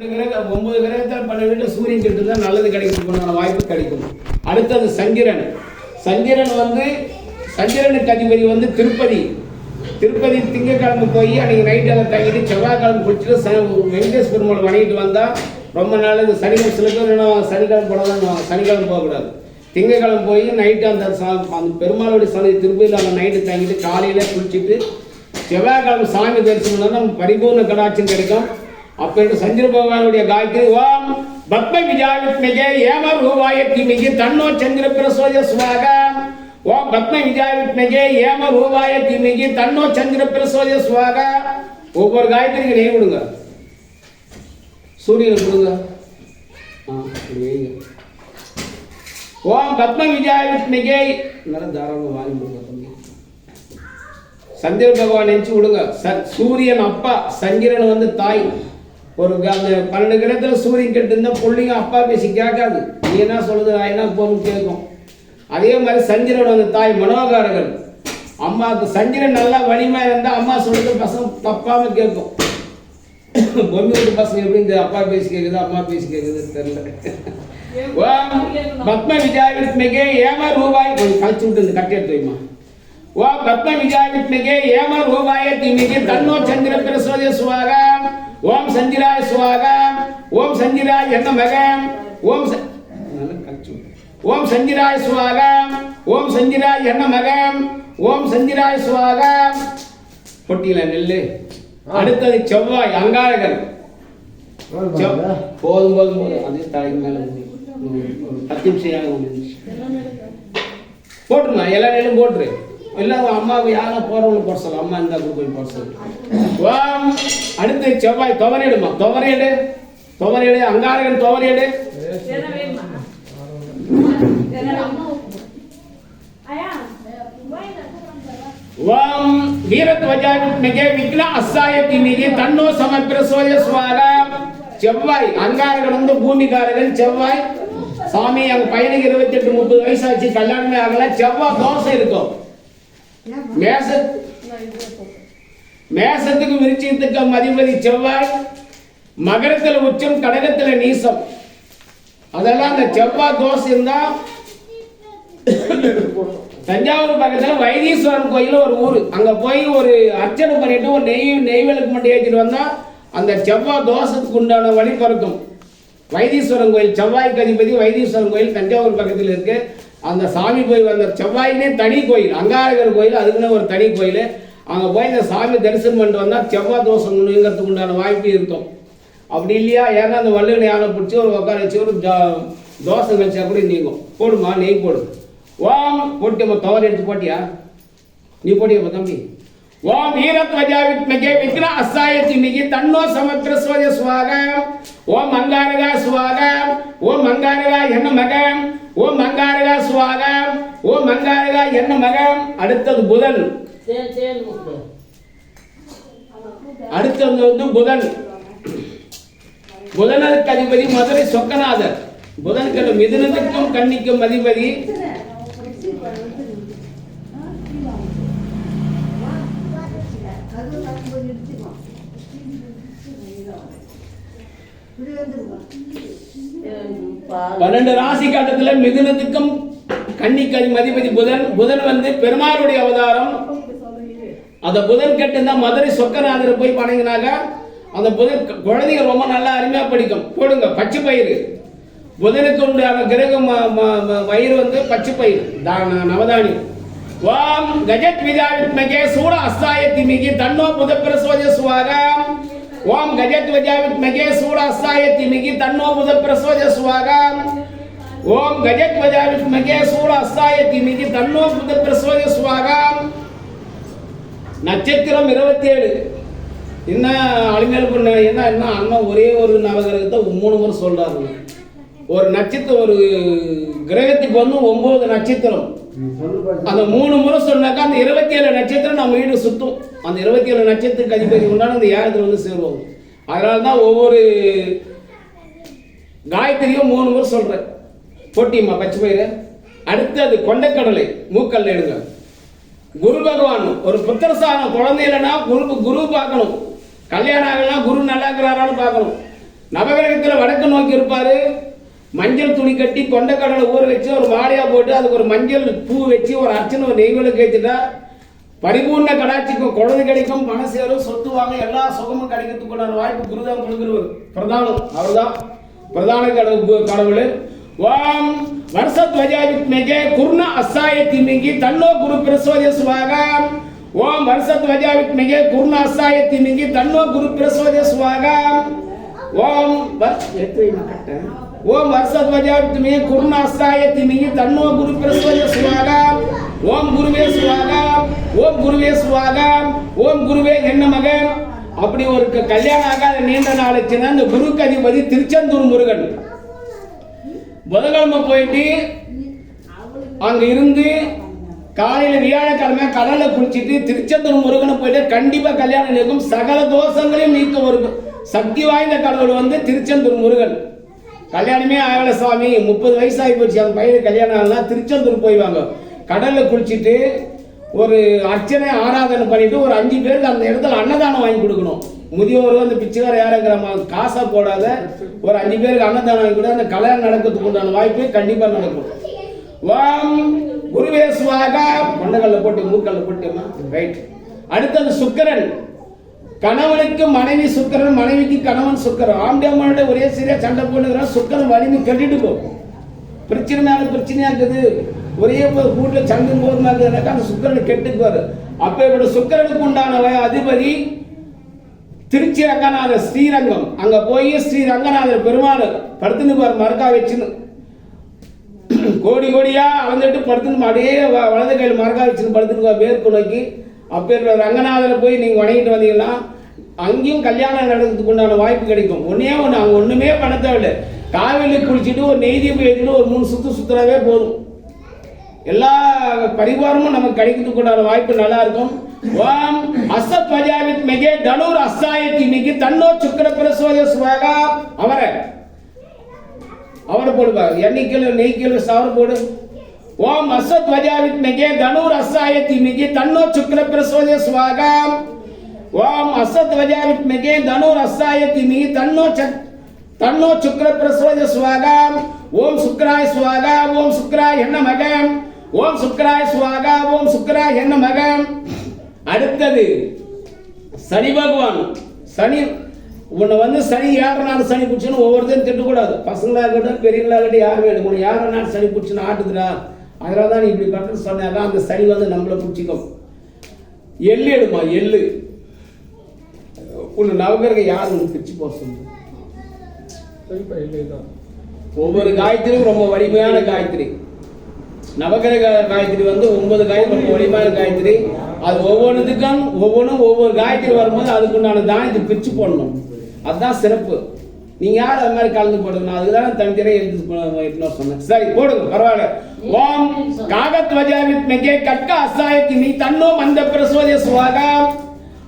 பன்னெண்டு கிரகம் ஒன்பது கிரகத்தில் பன்னெண்டு சூரியன் கிட்ட தான் நல்லது கிடைக்கும் வாய்ப்பு கிடைக்கும். அடுத்தது சந்திரன். சந்திரன் வந்து சந்திரனுக்கு அதிபதி வந்து திருப்பதி. திருப்பதி திங்கக்கிழமை போய் அன்னைக்கு நைட் அதை தங்கிட்டு செவ்வாய்க்கிழமை குளிச்சுட்டு வெங்கடேஷ் பெருமாள் வணங்கிட்டு வந்தா ரொம்ப நல்லது. சனிக்கிழமை சில பேர் என்ன சனிக்கிழமை போனதான் சனிக்கிழமை போகக்கூடாது. திங்கக்கிழமை போய் நைட்டு அந்த சா- அந்த பெருமாளுடைய சன்னதி திருப்பதியில் அந்த நைட்டு தங்கிட்டு காலையில குளிச்சுட்டு செவ்வாய்க்கிழமை சாமி தரிசனம் நம்ம பரிபூர்ண கடாட்சம் கிடைக்கும். அப்படி சந்திர பகவானுடைய காயத்ரி ஓம் பத்ம விஜயாவித்மிகே ஏம ரூபாயத்திமிகி தன்னோ சந்திர பிரசோஜ சுவாக. ஓம் பத்ம விஜாவித்மிகே ஏம ரூபாயத்திமிகி தன்னோ சந்திர பிரசோஜ சுவாக. ஒவ்வொரு காயத்ரிக்கு நெய் விடுங்க. சூரியனுக்கு கொடுங்க ஓம் பத்ம விஜயாவித்மிகே நல்லா தாராளமாக வாங்கி கொடுங்க சந்திர பகவான் நினைச்சு விடுங்க. ச- சூரியன் அப்பா சந்திரன் வந்து தாய். ஒரு க- அந்த பன்னெண்டு கிரகத்துல சூரியன் கெட்டு இருந்தால் பிள்ளைங்க அப்பா பேசி கேட்காது. நீ என்ன சொல்லுது? நான் என்ன போகணும் கேட்கும். அதே மாதிரி சந்திரன் அந்த தாய் மனோகாரகன் அம்மாவுக்கு சந்திரன் நல்லா வலிமையாக இருந்தால் அம்மா சொல்றது பசங்க தப்பாமல் கேட்கும். பொம்மி வீட்டு பசங்க எப்படி இந்த அப்பா பேசி கேட்குது அம்மா பேசி கேட்குதுன்னு தெரியல. ஓம் பத்ம விஜயாவித்மிகே ஏம ரூபாய். கொஞ்சம் கழிச்சு விட்டு இந்த கட்டி எடுத்துமா ஓ பத்ம விஜயாவித்மிகே ஏம ரூபாய திமிகே தன்னோ சந்திர பிரசோதய சுவாக. ஓம் சஞ்சிராய சுவாக ஓம் சந்திராய என்ன மகம் ஓம் ஓம் சஞ்சிராய சுவாக ஓம் சந்திராய என்ன மகம் ஓம் சஞ்சிராய சுவாக பொட்டியில நெல்லு. அடுத்தது செவ்வாய் அங்காரகன். போதும் போதும் போதும். அதே தலைக்கு மேல பத்து நிமிஷம் ஆகும் போட்டுருமா? எல்லா நெல்லும் போட்டுரு. இல்லை அம்மாவுக்கு யாரும் போறவங்க போட சொல்ல. அம்மா இருந்தா கூட போய் போட சொல்லு. ஓம். அடுத்து செவ்வாய் துவரையிடுமா துவரையிடு துவரையிடு அங்காரகன் துவரையிடு ஓம். வீரத்வஜாவித்மிகே விக்ன அஸ்ஸாயத்திமிகே தன்னோ சமப்பிரசோய சுவாக செவ்வாய் அங்காரகன் வந்து பூமிகாரகன் செவ்வாய். சாமி எங்க பையனுக்கு இருபத்தி எட்டு முப்பது வயசாச்சு கல்யாணமே ஆகல. செவ்வாய் தோசை இருக்கும் மேச மேசத்துக்கு விருச்சியத்துக்கு மதிபதி செவ்வாய் மகரத்துல உச்சம் கடகத்துல நீசம். அதெல்லாம் அந்த செவ்வாய் தோசை இருந்தா தஞ்சாவூர் பக்கத்துல வைத்தீஸ்வரன் கோயில் ஒரு ஊர். அங்க போய் ஒரு அர்ச்சனை பண்ணிட்டு ஒரு நெய் நெய் விளக்கு மட்டும் ஏற்றிட்டு வந்தா அந்த செவ்வாய் தோசத்துக்கு உண்டான வழி பிறக்கும். வைத்தீஸ்வரன் கோயில் செவ்வாய்க்கு அதிபதி வைத்தீஸ்வரன் கோயில் தஞ்சாவூர் பக்கத்தில் இருக்கு. அந்த சாமி போய் வந்த செவ்வாயினே தனி கோயில் அங்காரகர் கோயில் அதுக்குன்னு ஒரு தனி கோயில். அங்கே போய் இந்த சாமி தரிசனம் பண்ணிட்டு வந்தால் செவ்வாய் தோஷம் நுழைங்கிறதுக்கு உண்டான வாய்ப்பு இருக்கும். அப்படி இல்லையா? ஏன்னா அந்த வள்ளுவனை யானை பிடிச்சி ஒரு உட்கார வச்சு ஒரு தோசை கழிச்சா கூட நீங்கும். போடுமா? நெய் போடு. ஓம் போட்டியம்மா தவறு எடுத்து போட்டியா? நீ போட்டியம்மா தம்பி? ஓம் வீரத்வஜாவித்மகே விக்ன அஸ்ஸாயத்தி மிகி தன்னோ சமப்பிரசோத சுவாக ஓம் அங்காரகா சுவாக ஓம் அங்காரகா என்ன மகன் ஓம் அங்காரகா சுவாக ஓம் அங்காரகா என்ன மகம்? அடுத்தது புதன். அடுத்தது வந்து புதன். புதனுக்கு அதிபதி மதுரை சொக்கநாதர். புதனுக்கு மிதுனத்துக்கும் கன்னிக்கும் அதிபதி. பன்னெண்டு ராசி கட்டத்துல மிதுனத்துக்கும் கன்னிக்கு மதிபதி புதன் புதன் வந்து பெருமாளுடைய அவதாரம். அந்த புதன் கட்டு மதுரை சொக்கநாதர் போய் வணங்கினாக்க அந்த புதன் குழந்தைங்க ரொம்ப நல்லா அருமையாக படிக்கும். போடுங்க பச்சை பயிறு. புதனுக்கு உண்டான கிரகம் ம- வயிறு வந்து பச்சை பயிர் தா- நவதானியம் ஓம் கஜத் விஜாவித்மகே சூட அஸ்தாயத்திமிகி தன்னோ புத பிரசோஜ சுவாகம் ஓம் கஜத் விஜாவித்மகே சூட அஸ்தாயத்திமிகி தன்னோ புத பிரசோஜ சுவாகம். ஓம் கஜத் விஜாவித்மகே சூட அஸ்தாயத்திமிகி தன்னோ புத பிரசோஜ சுவாகம். நட்சத்திரம் இருபத்தி ஏழு என்ன அழிமேல் பண்ண என்ன என்ன அண்ணன் ஒரே ஒரு நவகிரகத்தை மூணு முறை சொல்றாரு ஒரு நட்சத்திரம் ஒரு கிரகத்துக்கு வந்து ஒன்பது நட்சத்திரம். அந்த மூணு முறை சொன்னாக்கா அந்த இருபத்தி ஏழு நட்சத்திரம் நம்ம வீடு சுத்தும். அந்த இருபத்தி ஏழு நட்சத்திரத்துக்கு அதிபதி உண்டான அந்த ஏழத்துல வந்து சேருவோம் அதனால தான் ஒவ்வொரு காயத்ரியும் மூணு முறை சொல்கிறேன் போட்டியம்மா பச்சை பயிறு. அடுத்தது கொண்டைக்கடலை மூக்கல்ல எடுங்க. குரு பகவான் ஒரு புத்திரசாரம் குழந்தை இல்லைன்னா குரு குரு பார்க்கணும். கல்யாணம் ஆகலாம் குரு நல்லா இருக்கிறாரான்னு பார்க்கணும். நவகிரகத்தில் வடக்கு நோக்கி இருப்பாரு. மஞ்சள் துணி கட்டி கொண்டக்கடலை ஊற வச்சு ஒரு மாலையா போட்டு அதுக்கு ஒரு மஞ்சள் பூ வச்சு ஒரு அர்ச்சனை ஒரு நெய்வலுக்கு ஏற்றிட்டா பரிபூர்ண கடாட்சிக்கும் குழந்தை கிடைக்கும் பணம் சேரும் சொத்து வாங்க எல்லா சுகமும் கிடைக்கிறதுக்குண்டான வாய்ப்பு குருதான் கொடுக்குறவர். பிரதானம் அவர்தான். பிரதான கடவுள் கடவுள். ஓம் வருஷத்வஜாவித்மிகே குர்ண அஸ்ஸாயத்திமிகி தன்னோ குரு பிரசோதிய சுவாகம் ஓம் வருஷத்வஜாவித்மிகே குர்ண அஸ்ஸாயத்திமிகி தன்னோ குரு பிரசோதிய சுவாக. ஓம் எடுத்து கட்டேன். ஓம் வருஷத்வஜாவித்மிகே குர்ண அஸ்ஸாயத்திமிகி தன்னோ குரு பிரசுவஜ சுவாகா. ஓம் குருவே சுவாகா. ஓம் குருவே சுவாகா. ஓம் குருவே என்ன மகன்? அப்படி ஒரு க- கல்யாணம் ஆகாத நீண்ட நாளைச்சுன்னா அந்த குருக்கு அதிபதி திருச்செந்தூர் முருகன். புதன்கிழமை போயிட்டு அங்க இருந்து காலையில வியாழக்கிழமை கடலில் குளிச்சிட்டு திருச்செந்தூர் முருகனை போயிட்டு கண்டிப்பா கல்யாணம் நிற்கும் சகல தோஷங்களையும் நீக்க ஒரு சக்தி வாய்ந்த கடவுள் வந்து திருச்செந்தூர் முருகன். கல்யாணமே ஆகல சுவாமி. முப்பது வயசு ஆகி போச்சு. அந்த பையனுக்கு கல்யாணம் ஆகலாம் திருச்செந்தூர் போய்வாங்க. கடலில் குளிச்சுட்டு ஒரு அர்ச்சனை ஆராதனை பண்ணிட்டு ஒரு அஞ்சு பேருக்கு அந்த இடத்துல அன்னதானம் வாங்கி கொடுக்கணும். முதியோர் அந்த பிச்சைக்கார யாருங்கிற மா- காசா போடாத. ஒரு அஞ்சு பேருக்கு அன்னதானம் வாங்கி கொடுத்தா அந்த கல்யாணம் நடக்கிறதுக்கு உண்டான வாய்ப்பு கண்டிப்பா நடக்கும். வாம் குருவே சுவாகா. போட்டு மூக்கல்ல போட்டுமா? ரைட் அடுத்தது சுக்கரன். கணவனுக்கு மனைவி சுக்கிரன் மனைவிக்கு கணவன் சுக்கரன். ஆம்பியம்மனோட ஒரே சரியா சண்டை போட்டுக்கிறான் சுக்கரன் வலிமை கட்டிட்டு போ பிரச்சனை மேல பிரச்சனையா இருக்குது. ஒரே கூட்டில் சண்டை போதுமா இருக்குதுனாக்கா அந்த சுக்கிரன் கெட்டுக்குவாரு அப்ப இப்படி சுக்கிரனுக்கு உண்டான அதிபதி திருச்சி ரங்கநாதர் ஸ்ரீரங்கம். அங்க போய் ஸ்ரீ ரங்கநாதர் பெருமாள் படுத்துன்னு மறக்கா வச்சுன்னு. கோடி கோடியா அளந்துட்டு படுத்துன்னு அப்படியே வ- வலது கையில் மறக்கா வச்சுன்னு படுத்துன்னு வேர்க்கு நோக்கி. அப்பேற்பட்ட ரங்கநாதரை போய் நீங்க வணங்கிட்டு வந்தீங்கன்னா அங்கேயும் கல்யாணம் நடக்கிறதுக்கு உண்டான வாய்ப்பு கிடைக்கும். ஒன்னே ஒன்று அவங்க ஒன்றுமே பண்ண தேவையில்லை. காவிரி குளிச்சுட்டு ஒரு நெய் தீபம் ஏற்றிட்டு ஒரு மூணு சுத்து சுத்துறாவே போதும். எல்லா பரிவாரமும் நமக்கு கிடைக்கிறதுக்கு உண்டான வாய்ப்பு நல்லா இருக்கும். ஓம் அசத் பஜாவித் மிகே தனுர் அசாயத்தி மிகி தன்னோ சுக்கர பிரசோத சுவாகா. அவரை அவரை போடுவார் எண்ணிக்கையில் நெய்க்கில் சாவர் போடு. ஓம் அசத் பஜாவித் மிகே தனுர் அசாயத்தி மிகி தன்னோ சுக்கர பிரசோத சுவாகம் ஓம் அசத் வஜாவித் மிகே தனுர் அஸ்ஸாயத்தி மிகி தன்னோ சத் தன்னோ சுக்ர பிரசோத சுவாகம். ஓம் சுக்கராய் சுவாகா ஓம் சுக்கராய் என்ன மகம் ஓம் சுக்கராய் சுவாகா ஓம் சுக்கராய் என்ன மகம் அடுத்தது சனி பகவான். சனி உன்னை வந்து சனி ஏழரை நாள் சனி பிடிச்சுன்னு ஒவ்வொருத்தரும் திட்டக்கூடாது. பசங்களாக இருக்கட்டும் பெரியவங்களாக இருக்கட்டும் யாருமே இல்லை உன்னை ஏழரை நாள் சனி பிடிச்சுன்னு ஆட்டுதுடா. அதனால தான் நீ இப்படி கட்டுன்னு சொன்னாக்கா அந்த சனி வந்து நம்மளை பிடிச்சிக்கும். எள்ளு எடுமா எள்ளு? உன்னை நவகிரகம் யார் உனக்கு பிரிச்சு போக சொல்லுங்க ஒவ்வொரு காயத்திரியும் ரொம்ப வலிமையான காயத்ரி நவகிரக காயத்ரி வந்து ஒன்பது காயத்ரி ரொம்ப வலிமையான காயத்ரி அது ஒவ்வொன்றுத்துக்கும் ஒவ்வொன்றும் ஒவ்வொரு காயத்ரி வரும்போது அதுக்குண்டான தானியத்தை பிரிச்சு போடணும். அதுதான் சிறப்பு. நீங்க யார் அது மாதிரி கலந்து போடுங்க நான் அதுக்கு தான் தனித்தனியாக எழுதி சொன்னேன். சரி போடுங்க பரவாயில்ல. ஓம் காகத்வஜாவித் மெகே கட்க அசாயத்தி நீ தன்னோ மந்த பிரசோதிய சுவாகா.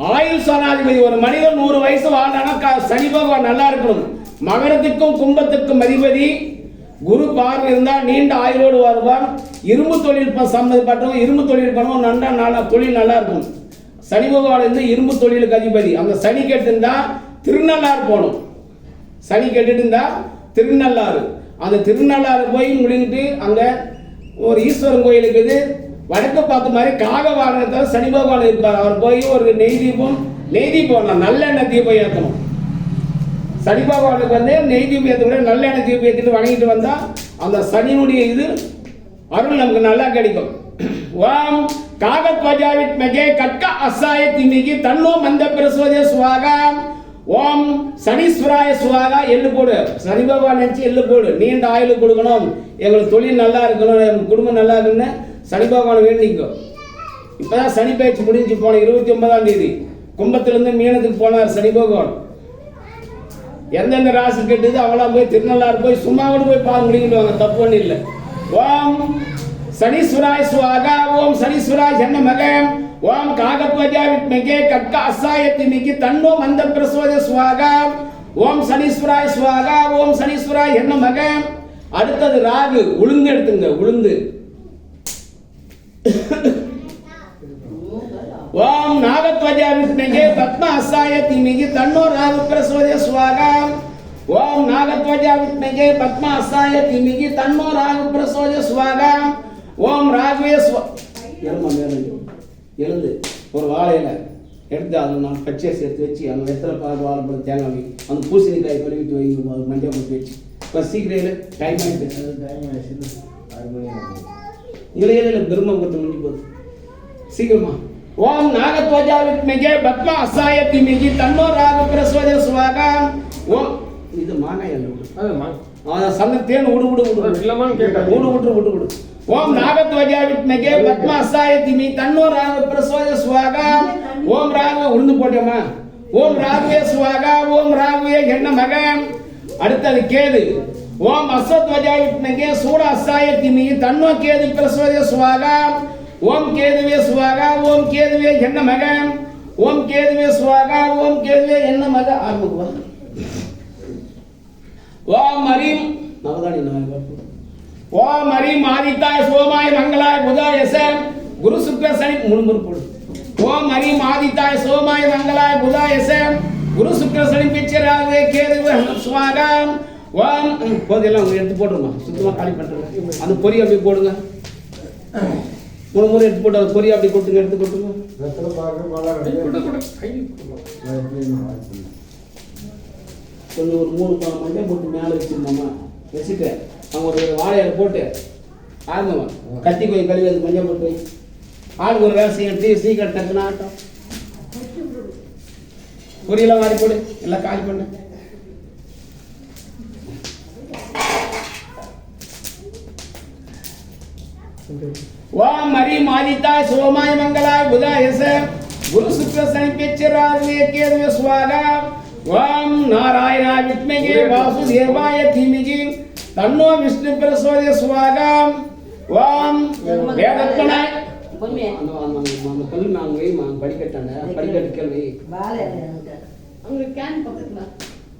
ஆயுள் சனாதிபதி ஒரு மனிதன் நூறு வயசு வாழ்ந்தானா க- சனி பகவான் நல்லா இருக்கணும். மகரத்துக்கும் கும்பத்துக்கும் அதிபதி குரு பார்வை இருந்தால் நீண்ட ஆயுளோடு வருவார். இரும்பு தொழில் சம்மந்தப்பட்டவங்க இரும்பு தொழில் பண்ணவும் நல்லா நல்லா தொழில் நல்லா இருக்கும் சனி பகவான் இருந்து இரும்பு தொழிலுக்கு அதிபதி. அந்த சனி கேட்டிருந்தா திருநள்ளாறு போகணும். சனி கெட்டுட்டு இருந்தா திருநள்ளாறு. அந்த திருநள்ளாறு போய் முடிஞ்சிட்டு அங்கே ஒரு ஈஸ்வரன் கோயில் இருக்குது வடக்க பார்த்த மாதிரி காக வாகனத்தில் சனி பகவான் இருப்பார். அவர் போய் ஒரு நெய் தீபம் நெய் தீபம் நல்லெண்ணெய் தீபம் ஏற்றணும் சனி பகவானுக்கு வந்து நெய் தீபம் ஏற்ற கூட நல்லெண்ணெய் தீபம் ஏற்றிட்டு வணங்கிட்டு வந்தால் அந்த சனியினுடைய இது அருள் நமக்கு நல்லா கிடைக்கும். ஓம் காகத்வஜாவித் மெகே கட்க அசாய திமிகி தன்னோ மந்த பிரசோதய சுவாகா. ஓம் சனீஸ்வராய சுவாகா எள்ளு போடு. சனி பகவான் நினச்சி எள்ளு போடு. நீண்ட ஆயுள் கொடுக்கணும். எங்களுக்கு தொழில் நல்லா இருக்கணும் எங்கள் குடும்பம் நல்லா இருக்குன்னு சனி பகவான் வேண்டிக்கோ இப்பதான் சனி பயிற்சி முடிஞ்சு போன இருபத்தி ஒன்பதாம் தேதி. கும்பத்திலிருந்து மீனத்துக்கு போனார் சனி பகவான் எந்தெந்த ராசி கெட்டுது அவளாம் போய் திருநள்ளாறு போய் சும்மா கூட போய் பார்க்க முடியுங்க தப்பு ஒன்றும் இல்லை. ஓம் சனீஸ்வராய் சுவாகா ஓம் சனீஸ்வராய் என்ன மகன் ஓம் காகத்வஜா வித்மகே கட்க அசாயத்தி மிக்கி தன்னோ மந்த பிரசோத சுவாகா ஓம் சனீஸ்வராய் சுவாகா ஓம் சனீஸ்வராய் என்ன மகன் அடுத்தது ராகு. உளுந்து எடுத்துங்க உளுந்து. ஓம் நாகத்வஜா வித்மகே பத்ம அசாய திமிகி தன்னோ ராகு பிரசோதய சுவாகா ஓம் நாகத்வஜா வித்மகே பத்ம அசாய திமிகி தன்னோ ராகு பிரசோஜ சுவாகா ஓம் ராகவே ஸ்வ எழுமா மேலே எழுந்து. ஒரு வாழையில எடுத்து அதில் நான் பச்சையை சேர்த்து வச்சு அந்த வெத்தலை பால் வாழைப்பழம் தேங்காய் வை அந்த பூசணிக்காய் கழுவிட்டு வைங்க மஞ்சள் போட்டு வச்சு. இப்போ சீக்கிரம் டைம் ஆகிட்டு பிரம்மம் கொஞ்சம் முடிஞ்சு போகுது சீக்கிரமா. ஓம் நாகத்வஜா வித்மகே பத்மா அசாய திமிகி தன்னோ ராகு பிரசோஜ சுவாகா ஓம். இது மாங்காய் அல்ல அதான் சந்த தேன் விடு விடு அது இல்லமான்னு கேட்டேன். விடு விட்டு விட்டு விடு ஓம் நாகத்வஜா வித்மகே பத்மா அசாய திமி தன்னோ ராகு பிரசோஜ சுவாகா ஓம் ராகு உளுந்து போட்டோமா? ஓம் ராகுவே சுவாகா ஓம் ராகுவே என்ன மகன் அடுத்தது கேது. ஓம் அஸ்வத்வஜா வித்மகே சூட அசாய திமி தன்னோ கேது பிரசோஜ சுவாகா. ஓம் கேதுவே சுவாகா ஓம் கேதுவே என்ன மகன் ஓம் கேதுவே சுவாகா ஓம் கேதுவே என்ன மக ஆரம்பிக்குவா ஓம் ஹரீம். நவதானி நாலு ஓம் ஹரீம் ஆதித்தாய் சோமாய் மங்களாய் புதாய ச. குரு சுக்ர சனி மூணு முறை போடு ஓம் ஹரீம் ஆதித்தாய் சோமாய் மங்களாய் புதாய ச. குரு சுக்ர சனி பிச்சராகவே கேதுவே சுவாகா. ஓம் போதையெல்லாம் போதும் எடுத்து போட்டுருமா. சுத்தமாக காலி பண்ணுறேன் அந்த பொறி அப்படி போடுங்க. மூணு முறை எடுத்து போட்டு அந்த பொறி அப்படி கொடுத்துங்க எடுத்து கொடுத்துங்க கொஞ்சம் ஒரு மூணு பழம் மஞ்சள் போட்டு மேலே வச்சுருந்தோம்மா வச்சுட்டு அவங்க ஒரு வாழையில போட்டு ஆரம்பமா கத்தி கொஞ்சம் கழுவி அது மஞ்சள் போட்டு ஆளுக்கு ஒரு வேலை செய்ய டீ சீக்கிரம் டக்குன்னு ஆட்டம் பொரியெல்லாம் வாரி போடு. எல்லாம் காலி பண்ணு. ஓம் ஹரி மாதித்தாய் சோமாய் மங்களாய் புதாய ச குரு சுக்ர சனி பெச்சராஜ்வே கேதுவே சுவாகா ஓம் நாராயணாய் வித்மகே வாசுதேவாய தீமிகி தன்னோ விஷ்ணு பிரசோதய சுவாகா ஓம் வேதத்வனாய் பொறுமையா. அந்த அந்த அந்த கல் நாங்கள் வை படிக்கட்டாங்க படிக்கட்டு கேள்வி வாழை இலை எனக்கு. அங்க கேன் பக்கத்துல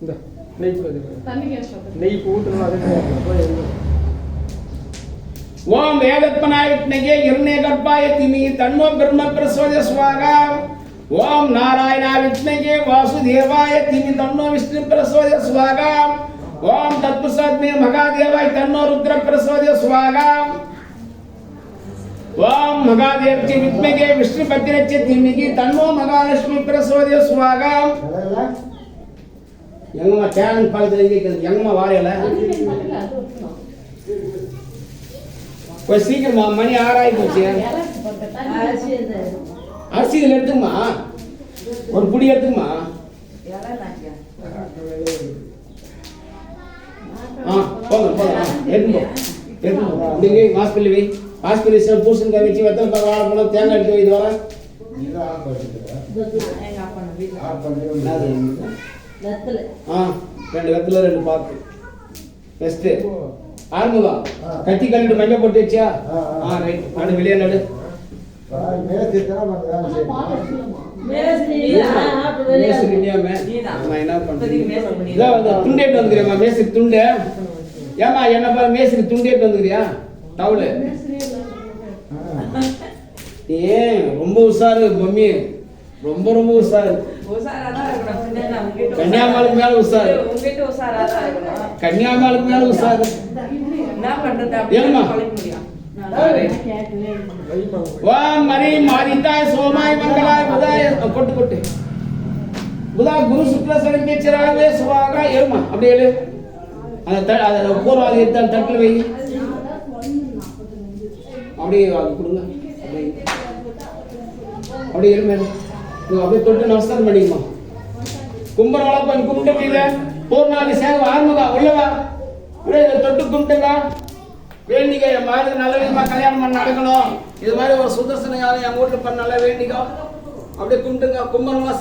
இந்த நெய் போடுது தண்ணி கேன் பக்கத்துல நெய் ஊற்றணும் அது போய் எழுது. ஓம் வேதத்மனாய வித்மகே இரண்ய கர்ப்பாய திமி தன்மோ பிரம்ம பிரசோத சுவாகா. ஓம் நாராயணா வித்மகே வாசுதேவாய திமி தன்னோ விஷ்ணு பிரசோத சுவாகா. ஓம் தத்புசாத்மே மகாதேவாய் தன்னோ ருத்ர பிரசோத சுவாகா. ஓம் மகாதேவச்சி வித்மகே விஷ்ணு பத்திரச்சி திமிகி தன்னோ மகாலட்சுமி பிரசோத சுவாகா. எங்கம்மா சேனல் பக்கத்துல எங்கம்மா வாழையில தண்ணி கேன் பக்கத்துல அது ஊத்தணும். கொஞ்சம் சீக்கிரமா மணி ஆறாயி போச்சு. அரசியல் பக்கத்துல எடுத்துமா ஒரு புடி எடுத்துமா ஆ போங்க போங்க ஆ, எடுத்துக்கோ. அப்படிங்க ஹாஸ்பிட்டல் வை. ஹாஸ்பிட்டல் சார் பூசணிக்காய் வச்சு வெத்தலை பாக்க வாழைப்பழம் தேங்காய் எடுத்து வை இது வர. ஆ ரெண்டு வெத்தலை ரெண்டு பாக்கு. பெஸ்ட்டு ஆரம்பம் கத்தி கல்லிட்டு மஞ்சள் போட்டு வச்சியா ஆ. ரைட் நடு. வெளியே நடு. நான் துண்டேட்டு வந்துக்கிறியாம்மா மேஸ்திரி துண்டு ஏம்மா என்ன பாரு மேஸ்திரி துண்டேட்டு வந்துக்கிறியா? டவுலு. ஏன் ரொம்ப உஷாரு பொம்மி. ரொம்ப ரொம்ப உஷாரு கன்னியாகுமரிக்கு மேல உஷாரு. கன்னியாகுமரிக்கு மேல உஷாரு என்ன பண்றது. வைமா ஓம் மரி மாரித்தாய் சோமாய் மங்களாய் புதாய். கொட்டு கொட்டு. புதா குரு சுக்ல சனிப்பேச்சராகவே சுவாகா ஏறுமா அப்படியே எழு அந்த அதை பூர்வாதி எடுத்து அந்த தட்டில் வை. அப்படியே அது கொடுங்க. அப்படியே. எழுமே அப்படியே தொட்டு நமஸ்காரம் பண்ணிக்குமா கும்பர வளப்பன் கும்பிட்டு முடியல பூர்ணாதி சேவை ஆரம்பதா உள்ளவா? இதை தொட்டு கும்பிட்டுங்க வேண்டிக்க என் மாதிரி நல்ல விதமா கல்யாணம் பண்ண நடக்கணும். இது மாதிரி ஒரு சுதர்சன காலம் என் வீட்டுல பண்ண நல்லா வேண்டிக்கோ அப்படியே கும்பிட்டுங்க கும்பல் வாசி